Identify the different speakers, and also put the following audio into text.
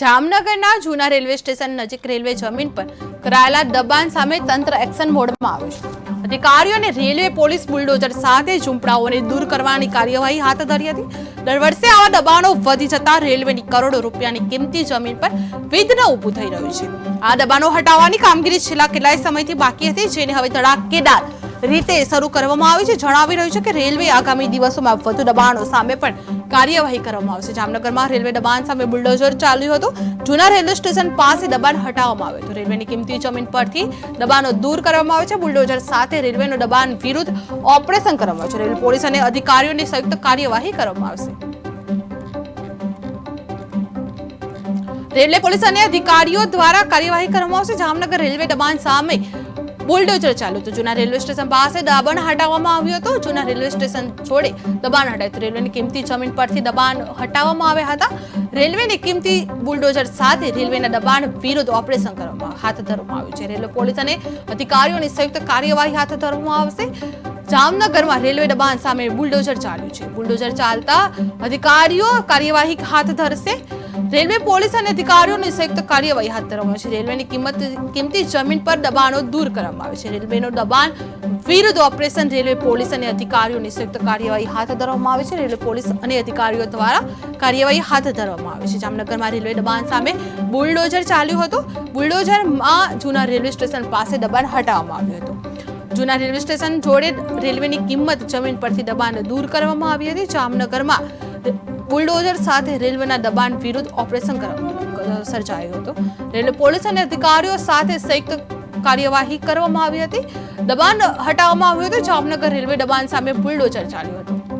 Speaker 1: જામનગરના જૂના railway station નજીક રેલવે જમીન પર કરાયેલા દબાણ સામે તંત્ર એક્શન મોડમાં આવ્યું છે. અધિકારીઓ અને રેલવે પોલીસ બુલડોઝર સાથે ઝૂંપડાઓને દૂર કરવાની કાર્યવાહી હાથ ધરી હતી. દર વર્ષે આવા દબાણો વધી જતા રેલવેની કરોડો રૂપિયાની કિંમતી જમીન પર વિઘ્ન ઊભું થઈ રહ્યું છે. આ દબાણો હટાવવાની કામગીરી છેલ્લા કેટલાય સમયથી બાકી હતી, જેને હવે ધડાકેદાર રીતે શરૂ કરવામાં આવી છે. જણાવી રહ્યું છે કે રેલવે આગામી દિવસોમાં વધુ દબાણો સામે પણ કાર્યવાહી કરવામાં આવશે. જામનગરમાં રેલવે દબાણ સામે બુલડોઝર ચાલ્યું હતું. જૂના રેલવે સ્ટેશન પાસે દબાણ હટાવવામાં આવ્યું હતું. રેલવેની કિંમતી જમીન પરથી દબાણો દૂર કરવામાં આવે છે. બુલડોઝર સાથે રેલવેનું દબાણ વિરુદ્ધ ઓપરેશન કરવામાં આવે છે. રેલવે પોલીસ અને અધિકારીઓની સંયુક્ત કાર્યવાહી કરવામાં આવશે. રેલવે પોલીસ અને અધિકારીઓ દ્વારા કાર્યવાહી કરવામાં આવશે. જામનગર રેલવે દબાણ સામે બુલડોઝર ચાલ્યું હતું. જૂના રેલવે સ્ટેશન પાસે દબાણ હટાવવામાં આવ્યું હતું. જૂના રેલવે સ્ટેશન છોડે દબાણ હટાવ્યું હતું. રેલવેની કિંમતી જમીન પરથી દબાણ હટાવવામાં આવ્યા હતા. રેલવેની કિંમતી બુલડોઝર સાથે રેલવેના દબાણ વિરુદ્ધ ઓપરેશન કરવામાં હાથ ધરવામાં આવ્યું છે. રેલવે પોલીસ અને અધિકારીઓની સંયુક્ત કાર્યવાહી હાથ ધરવામાં આવશે. જામનગરમાં રેલવે દબાણ સામે બુલડોઝર ચાલ્યું છે. બુલડોઝર ચાલતા અધિકારીઓ કાર્યવાહી હાથ ધરશે. રેલવે પોલીસ અને અધિકારીઓની સંયુક્ત કાર્યવાહી હાથ ધરવામાં આવે છે. રેલવેની કિંમત, કિંમતી જમીન પર દબાણો દૂર કરવામાં આવે છે. રેલવેનું દબાણ વિરુદ્ધ ઓપરેશન રેલવે પોલીસ અને અધિકારીઓની સંયુક્ત કાર્યવાહી હાથ ધરવામાં આવે છે. રેલવે પોલીસ અને અધિકારીઓ દ્વારા કાર્યવાહી હાથ ધરવામાં આવે છે. જામનગરમાં રેલવે દબાણ સામે બુલડોઝર ચાલ્યું હતું. બુલડોઝરમાં જૂના રેલવે સ્ટેશન પાસે દબાણ હટાવવામાં આવ્યું હતું. જૂના રેલવે સ્ટેશન જોડે રેલવેની કિંમત જમીન પરથી દબાણ દૂર કરવામાં આવી હતી. જામનગરમાં બુલડોઝર સાથે રેલવેના દબાણ વિરુદ્ધ ઓપરેશન સર્જાયું હતું. રેલવે પોલીસ અને અધિકારીઓ સાથે સંયુક્ત કાર્યવાહી કરવામાં આવી હતી. દબાણ હટાવવામાં આવ્યું હતું. જામનગર રેલવે દબાણ સામે બુલડોઝર ચાલ્યું હતું.